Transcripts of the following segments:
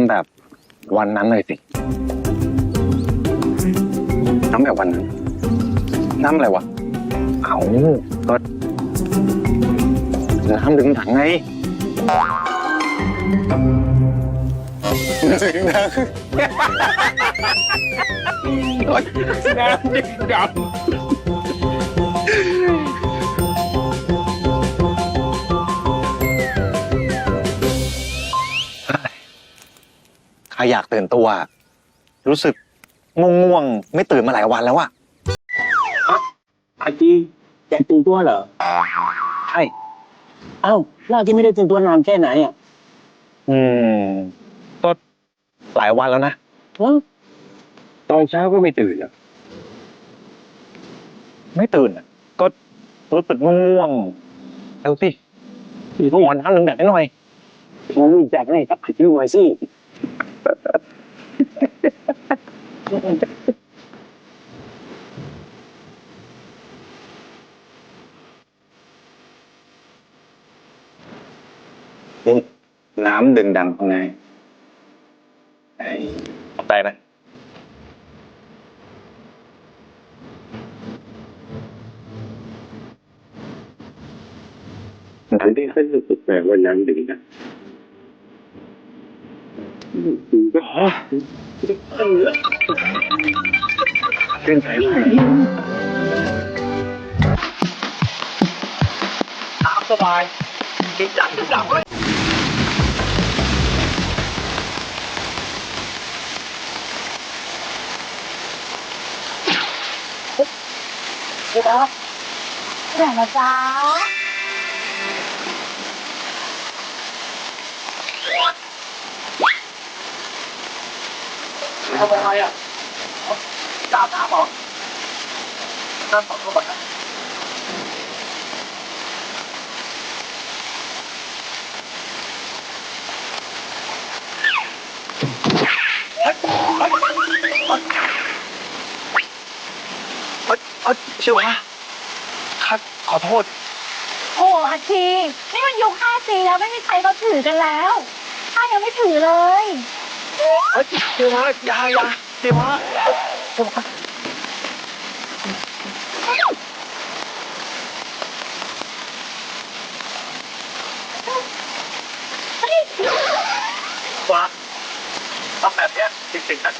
ำแบบวันนั้นเลยสิน้ำแบบวันนั้นน้ำอะไรวะเอาก็น้ำดึงถังไงดึงถังน้ำดึงถัง ใครอยากตื่นตัว รู้สึกง่วงๆ ไม่ตื่นมาหลายวันแล้วอะอาจีแกตื่นตัวเหรอ ใช่ เอ้าล่าที่ไม่ได้ตื่นตัวนานแค่ไหนอะ อืมก็หลายวันแล้วนะฮะตอนเช้าก็ไม่ตื่นอะ ไม่ตื่นอะก็รู้สึกง่วงๆเร็วสิต้องนอนน้ำหนึ่งแดดให้หน่อยงั้นแจกให้กับชื่อไว้สิ นี่น้ำดึงดังข้างในไอ้ขอบใจนะน้ำที่ขึ้นสุดแปลว่าน้ำดึงนะก็ฮะชื่น ใจมากตามสบายกินจังจังเลย พี่ต๊อบไหนนะจ๊ะ ทำอะไรอะจับน้ำเหรอน้ำสองตัวก่อนนะเอ้ยเอ้ยชิวะข้าขอโทษ โอ้อาชีนี่มันยุค 5G แล้วไม่มีใครเขาถือกันแล้วข้ายังไม่ถือเลย เฮ้ยเดี๋ยวนะอยาอยาเดี๋ยวนะเดี๋ยวนะฟ้าทำแบบเนี้ยจริงๆนะ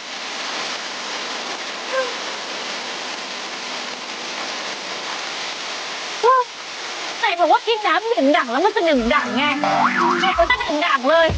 ไหนบอกว่ากินน้ำหนึ่งดังแล้วมันจะหนึ่งดังไงมันจะหนึ่งดังเลย